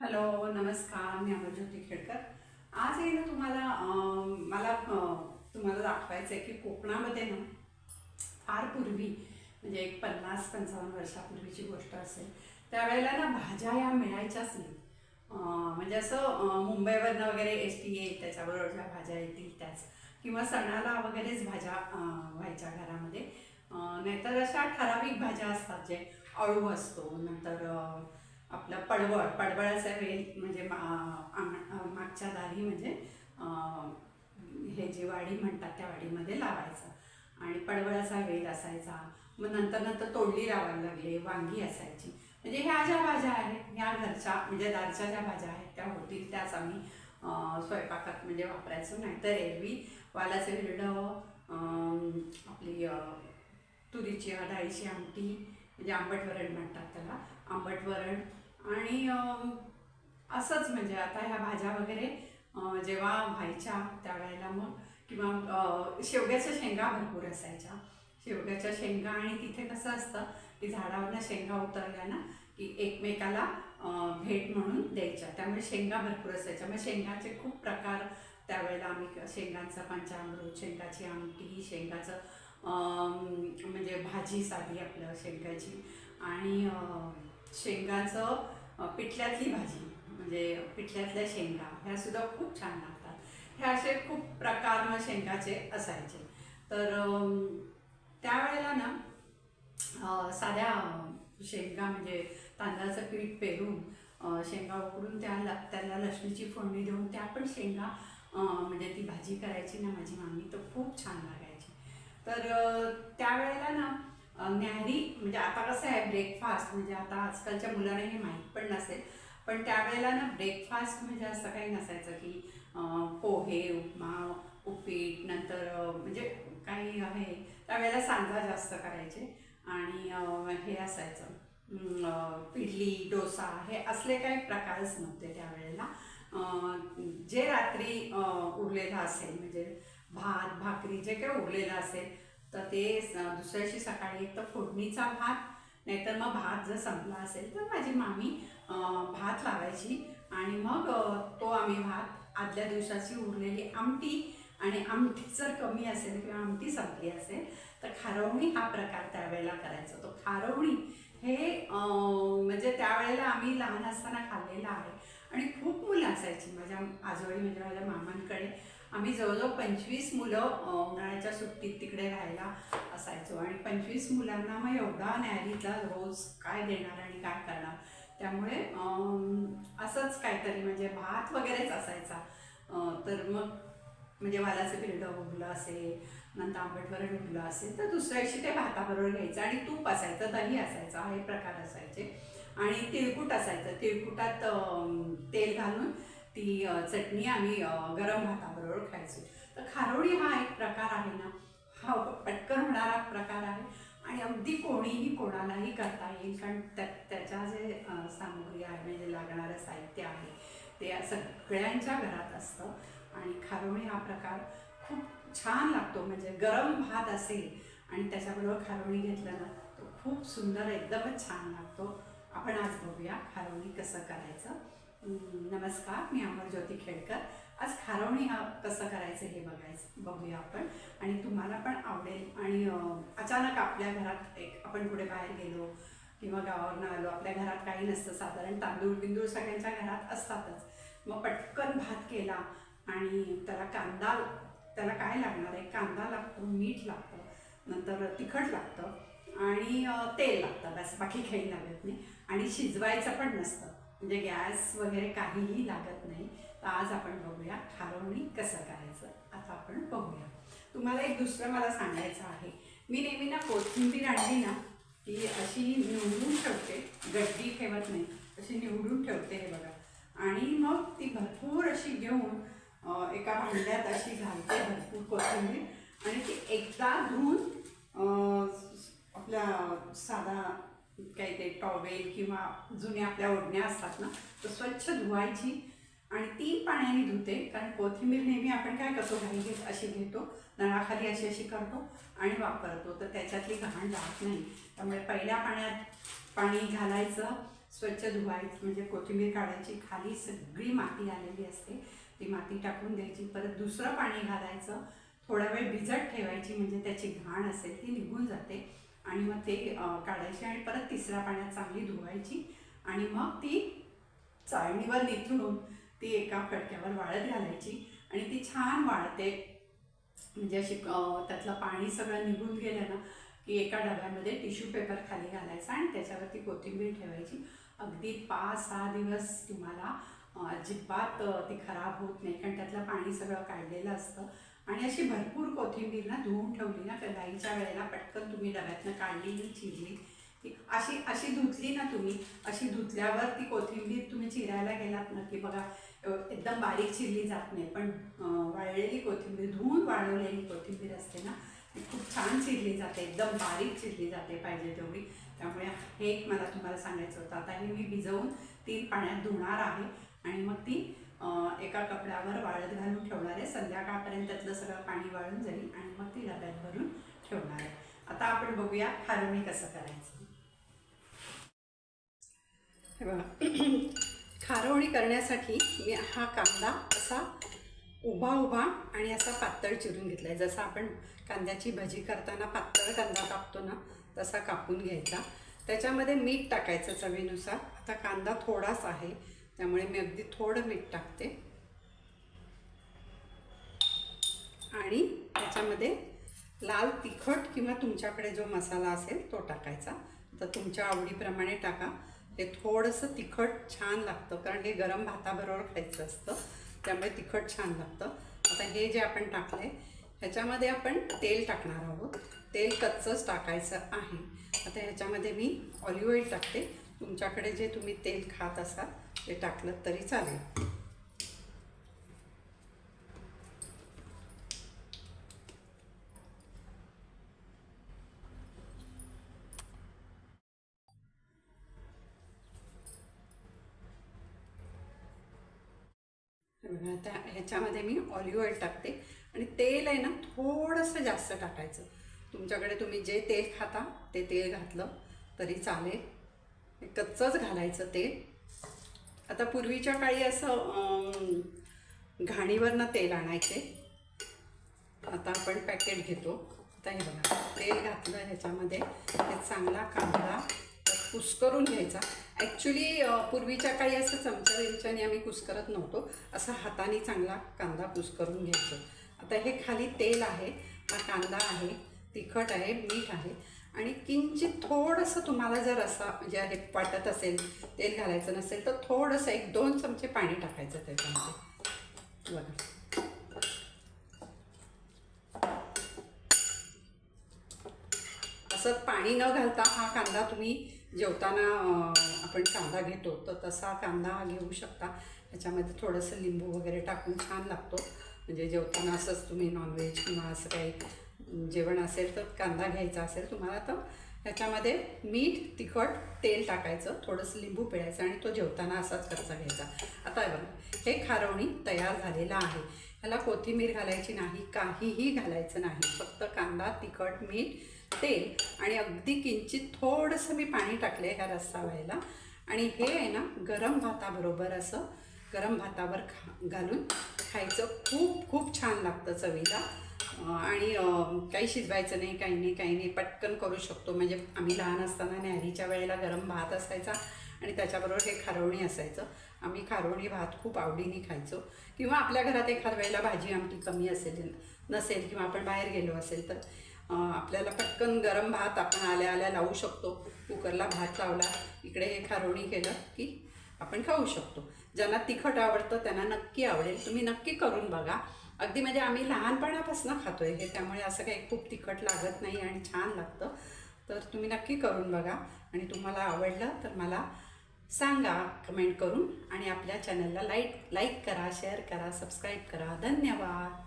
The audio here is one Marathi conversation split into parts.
हॅलो नमस्कार मी अमरज्योती खेडकर. आज आहे ना तुम्हाला मला तुम्हाला दाखवायचं आहे की कोकणामध्ये ना फार पूर्वी म्हणजे एक पन्नास पंचावन्न वर्षापूर्वीची गोष्ट असेल त्यावेळेला ना भाज्या या मिळायच्याच नाही. म्हणजे असं मुंबईवरनं वगैरे एस टी येईल त्याच्याबरोबर ज्या भाज्या येतील त्याच किंवा सणाला वगैरेच भाज्या व्हायच्या घरामध्ये. नाहीतर अशा ठराविक भाज्या असतात जे अळू असतो नंतर आपलं पडवळ पडवळाचा वेल म्हणजे मा- मागच्या दारी म्हणजे हे जी वाडी म्हणतात त्या वाडीमध्ये लावायचं. आणि पडवळाचा वेल असायचा. मग नंतर नंतर तोडली लावायला लागले वांगी असायची. म्हणजे ह्या ज्या भाज्या आहेत ह्या घरच्या म्हणजे दारच्या ज्या भाज्या आहेत त्या होतील त्याच आम्ही स्वयंपाकात म्हणजे वापरायचो. नाहीतर एरवी वालाचं हिरडं आपली तुरीची डाळीची आमटी म्हणजे आंबट वरण म्हणतात त्याला. आंबट वरण आणि असंच म्हणजे आता ह्या भाज्या वगैरे जेव्हा व्हायच्या त्यावेळेला मग किंवा शेवग्याच्या शेंगा भरपूर असायच्या. शेवग्याच्या शेंगा आणि तिथे कसं असतं की झाडावरनं शेंगा उतरल्या ना की एकमेकाला भेट म्हणून द्यायच्या. त्यामुळे शेंगा भरपूर असायच्या. मग शेंगाचे खूप प्रकार त्यावेळेला आम्ही शेंगांचं पंचामृत शेंगाची आमटी शेंगाचं म्हणजे भाजी साधी आपलं शेंगाची. आणि शेंगाचं पिठल्यातली भाजी म्हणजे पिठल्यातल्या शेंगा ह्या सुद्धा खूप छान लागतात. हे असे खूप प्रकार मग शेंगाचे असायचे. तर त्यावेळेला ना साध्या शेंगा म्हणजे तांदळाचं पीठ पेरून शेंगा उकडून त्याला त्याला लसणीची फोडणी देऊन त्या पण शेंगा म्हणजे ती भाजी करायची ना माझी मामी तर खूप छान लागायची. तर त्यावेळेला ना न्याहारी म्हणजे आता कसं आहे ब्रेकफास्ट म्हणजे आता आजकालच्या मुलांना हे माहीत पण नसेल. पण त्यावेळेला ना ब्रेकफास्ट म्हणजे असं काही नसायचं की पोहे उपमा उपीट नंतर म्हणजे काही आहे. त्यावेळेला सांजा जास्त करायचे आणि हे असायचं. इडली डोसा हे असले काही प्रकारच नव्हते त्यावेळेला. जे रात्री उरलेलं असेल म्हणजे भात भाकरी जे काही उरलेलं असेल तर ते दुसऱ्याशी सकाळी एक तर फोडणीचा भात नाहीतर मग भात जर संपला असेल तर माझी मामी भात लावायची. आणि मग तो आम्ही भात आदल्या दिवसाची उरलेली आमटी आणि आमटी जर कमी असेल किंवा आमटी संपली असेल तर खारवणी हा प्रकार त्यावेळेला करायचा तो खारवणी हे म्हणजे त्यावेळेला आम्ही लहान असताना खाल्लेलं आहे. आणि खूप मुलं असायची माझ्या आजोळी म्हणजे माझ्या मामांकडे. आम्ही जवळजवळ पंचवीस मुलं उन्हाळ्याच्या सुट्टीत तिकडे राहायला असायचो. आणि पंचवीस मुलांना मग एवढा न्यायारीचा रोज काय देणार आणि काय करणार. त्यामुळे असंच काहीतरी म्हणजे भात वगैरेच असायचा. तर मग म्हणजे वालाचं बिरडं उगलं असेल नंतर आंबटवरण उगलं असेल तर दुसऱ्या दिवशी ते भाताबरोबर घ्यायचं आणि तूप असायचं दही असायचं हे प्रकार असायचे. आणि तिळकुट असायचं. तिळकुटात तेल घालून ती चटणी आम्ही गरम भाताबरोबर खायचो. तर खारोडी हा एक प्रकार आहे ना हा पटकन होणारा प्रकार आहे. आणि अगदी कोणीही कोणालाही करता येईल कारण त्या त्याच्या जे सामग्री आहे म्हणजे लागणारं साहित्य आहे ते सगळ्यांच्या घरात असतं. आणि खारोणी हा प्रकार खूप छान लागतो म्हणजे गरम भात असेल आणि त्याच्याबरोबर खारोळी घेतलं ना तो खूप सुंदर एकदमच छान लागतो. आपण आज बघूया खारोणी कसं करायचं. नमस्कार मी अमर ज्योती खेडकर. आज खारवणी हा कसं करायचं हे बघायचं बघूया आपण. आणि तुम्हाला पण आवडेल. आणि अचानक आपल्या घरात एक आपण कुठे बाहेर गेलो किंवा गावावरनं आलो आपल्या घरात काही नसतं. साधारण तांदूळ बिंदूळ सगळ्यांच्या घरात असतातच. मग पटकन भात केला आणि त्याला कांदा त्याला काय लागणार आहे? कांदा लागतो मीठ लागतं नंतर तिखट लागतं आणि तेल लागतं. बस बाकी काही लागत नाही. आणि शिजवायचं पण नसतं. म्हणजे गॅस वगैरे काहीही लागत नाही. तर आज आपण बघूया खारवणी कसं करायचं. आता आपण बघूया. तुम्हाला एक दुसरं मला सांगायचं आहे. मी नेहमी ना कोथिंबीर आणली ना ती अशी निवडून ठेवते. गड्डी ठेवत नाही. अशी निवडून ठेवते हे बघा. आणि मग ती भरपूर अशी घेऊन एका भांड्यात अशी घालते भरपूर कोथिंबीर. आणि ती एकदा धुवून आपला आपल्या साधा काही ते टॉवेल किंवा जुन्या आपल्या ओढण्या असतात ना तर स्वच्छ धुवायची आणि तीन पाण्याने धुते. कारण कोथिंबीर नेहमी आपण काय करतो? घाई घेत अशी घेतो. नळाखाली अशी अशी करतो आणि वापरतो. तर त्याच्यातली घाण जात नाही. त्यामुळे पहिल्या पाण्यात पाणी घालायचं स्वच्छ धुवायचं. म्हणजे कोथिंबीर काढायची खाली सगळी माती आलेली असते. ती माती टाकून द्यायची. परत दुसरं पाणी घालायचं. थोडा वेळ भिजत ठेवायची. म्हणजे त्याची घाण असेल ती निघून जाते. आणि मग ते काढायची आणि परत तिसऱ्या पाण्यात चांगली धुवायची आणि मग ती चाळणीवर निथळून ती एका फडक्यावर वाळत घालायची आणि ती छान वाळते. म्हणजे अशी त्यातलं पाणी सगळं निघून गेलं ना की एका डब्यामध्ये टिश्यू पेपर खाली घालायचा आणि त्याच्यावरती कोथिंबीर ठेवायची. अगदी पाच सहा दिवस तुम्हाला अजिबात ती खराब होत नाही. कारण त्यातलं पाणी सगळं काढलेलं असतं. आणि अशी भरपूर कोथिंबीर ना धुवून ठेवली ना कढाईच्या वेळेला पटकन तुम्ही डब्यातनं काढलेली चिरली. अशी अशी धुतली ना तुम्ही अशी धुतल्यावर ती कोथिंबीर तुम्ही चिरायला गेलात ना की बघा एकदम बारीक चिरली जात नाही पण वाळलेली कोथिंबीर धुवून वाळवलेली कोथिंबीर असते ना ती खूप छान चिरली जाते एकदम बारीक चिरली जाते पाहिजे तेवढी. त्यामुळे हे एक मला तुम्हाला सांगायचं होतं. आता हे मी भिजवून ती पाण्यात धुणार आहे आणि मग ती एका कपड्यावर वाळत घालून ठेवणार आहे. संध्याकाळपर्यंत त्यातलं सगळं पाणी वाळून जाईल आणि मग ती डब्यात भरून ठेवणार आहे. आता आपण बघूया खारवणी कसं करायचं. खारवणी करण्यासाठी मी हा कांदा असा उभा उभा आणि असा पातळ चिरून घेतला आहे जसं आपण कांद्याची भजी करताना पातळ कांदा कापतो ना तसा कापून घ्यायचा. त्याच्यामध्ये मीठ टाकायचं चवीनुसार. आता कांदा थोडाच आहे. त्यामुळे मी अगदी थोडं मीठ टाकते. आणि त्याच्यामध्ये लाल तिखट किंवा तुमच्याकडे जो मसाला असेल तो टाकायचा. तर तुमच्या आवडीप्रमाणे टाका. हे थोडंसं तिखट छान लागतं कारण हे गरम भाताबरोबर खायचं असतं. त्यामुळे तिखट छान लागतं. आता हे जे आपण टाकलं आहे ह्याच्यामध्ये आपण तेल टाकणार आहोत. तेल कच्चंच टाकायचं आहे. आता ह्याच्यामध्ये मी ऑलिव्ह ऑइल टाकते. तुमच्याकडे जे तुम्ही तेल खात असाल ते टाकलं तरी चालेल. बघा आता ह्याच्यामध्ये मी ऑलिव्ह ऑइल टाकते. आणि तेल आहे ना थोडंसं जास्त टाकायचं. तुमच्याकडे तुम्ही जे तेल खाता ते तेल घातलं तरी चालेल. कच्चंच घालायचं तेल. आता पूर्वीच्या काळी असं घाणीवरनं तेल आणायचे. आता आपण पॅकेट घेतो. आता हे बघा तेल घातलं ह्याच्यामध्ये. हे चांगला कांदा कुस्करून घ्यायचा. ॲक्च्युली पूर्वीच्या काळी असं चमचा विमच्याने आम्ही कुस्करत नव्हतो. असं हाताने चांगला कांदा कुस्करून घ्यायचो. आता हे खाली तेल आहे. हा कांदा आहे तिखट आहे मीठ आहे. आणि किंचित थोडंसं तुम्हाला जर असा म्हणजे हे वाटत असेल तेल घालायचं नसेल तर थोडंसं एक दोन चमचे पाणी टाकायचं त्याच्यामध्ये. बघा. असं पाणी न घालता हा कांदा तुम्ही जेवताना आपण कांदा घेतो तर तसा कांदा घेऊ शकता. त्याच्यामध्ये थोडंसं लिंबू वगैरे टाकून छान लागतो. म्हणजे जेवताना असंच तुम्ही नॉनव्हेज किंवा असं काही जेवण असेल तर कांदा घ्यायचा असेल तुम्हाला तर ह्याच्यामध्ये मीठ तिखट तेल टाकायचं थोडंसं लिंबू पिळायचं आणि तो जेवताना असाच कच्चा घ्यायचा. आता हे बघा हे खारवणी तयार झालेलं आहे. ह्याला कोथिंबीर घालायची नाही काहीही घालायचं नाही. फक्त कांदा तिखट मीठ तेल आणि अगदी किंचित थोडंसं मी पाणी टाकले ह्या रस्सा व्हायला. आणि हे आहे ना गरम भाताबरोबर असं गरम भातावर खा घालून खायचं खूप खूप छान लागतं चवीला. आणि काही शिजवायचं नाही काही नाही काही नाही पटकन करू शकतो. म्हणजे आम्ही लहान असताना न्यारीच्या वेळेला गरम भात असायचा आणि त्याच्याबरोबर हे खारवणी असायचं. आम्ही खारवणी भात खूप आवडीने खायचो. किंवा आपल्या घरात एखाद वेळेला भाजी आमटी कमी असेल नसेल किंवा आपण बाहेर गेलो असेल तर आपल्याला पटकन गरम भात आपण आल्या आल्या लावू शकतो. कुकरला भात लावला इकडे हे खारवणी केलं की आपण खाऊ शकतो. ज्यांना तिखट आवडतं त्यांना नक्की आवडेल. तुम्ही नक्की करून बघा. अगदी म्हणजे आम्ही लहानपणापासून खातोय हे त्यामुळे असं काही खूप तिखट लागत नाही आणि छान लागतं. तर तुम्ही नक्की करून बघा आणि तुम्हाला आवडलं तर मला सांगा कमेंट करून आणि आपल्या चॅनलला लाईक लाईक करा शेअर करा सबस्क्राईब करा. धन्यवाद.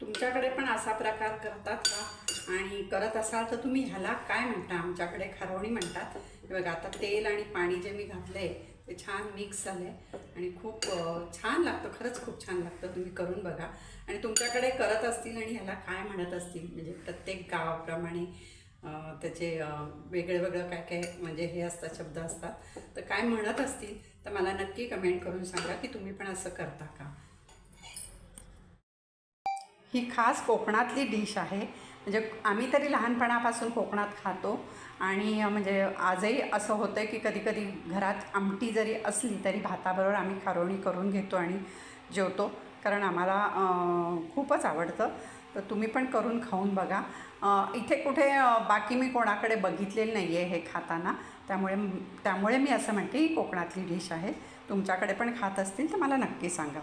तुमच्याकडे पण असा प्रकार करतात का? आणि करत असाल तर तुम्ही ह्याला काय म्हणता? आमच्याकडे खारवणी म्हणतात. बघा आता तेल आणि पाणी जे मी घातलंय ते छान मिक्स झालं आहे आणि खूप छान लागतं खरंच खूप छान लागतं. तुम्ही करून बघा. आणि तुमच्याकडे करत असतील आणि ह्याला काय म्हणत असतील? म्हणजे प्रत्येक गावाप्रमाणे त्याचे वेगळं वेगळे वेगळं काय काय म्हणजे हे असतात शब्द असतात. तर काय म्हणत असतील तर मला नक्की कमेंट करून सांगा की तुम्ही पण असं करता का? ही खास कोकणातली डिश आहे. म्हणजे आम्ही तरी लहानपणापासून कोकणात खातो आणि म्हणजे आजही असं होतं की कधी कधी घरात आमटी जरी असली तरी भाताबरोबर आम्ही खारोणी करून घेतो आणि जेवतो. कारण आम्हाला खूपच आवडतं. तर तुम्ही पण करून खाऊन बघा. इथे कुठे बाकी मी कोणाकडे बघितलेलं नाही आहे हे खाताना. त्यामुळे त्यामुळे मी असं म्हणते ही कोकणातली डिश आहे. तुमच्याकडे पण खात असतील तर मला नक्की सांगा.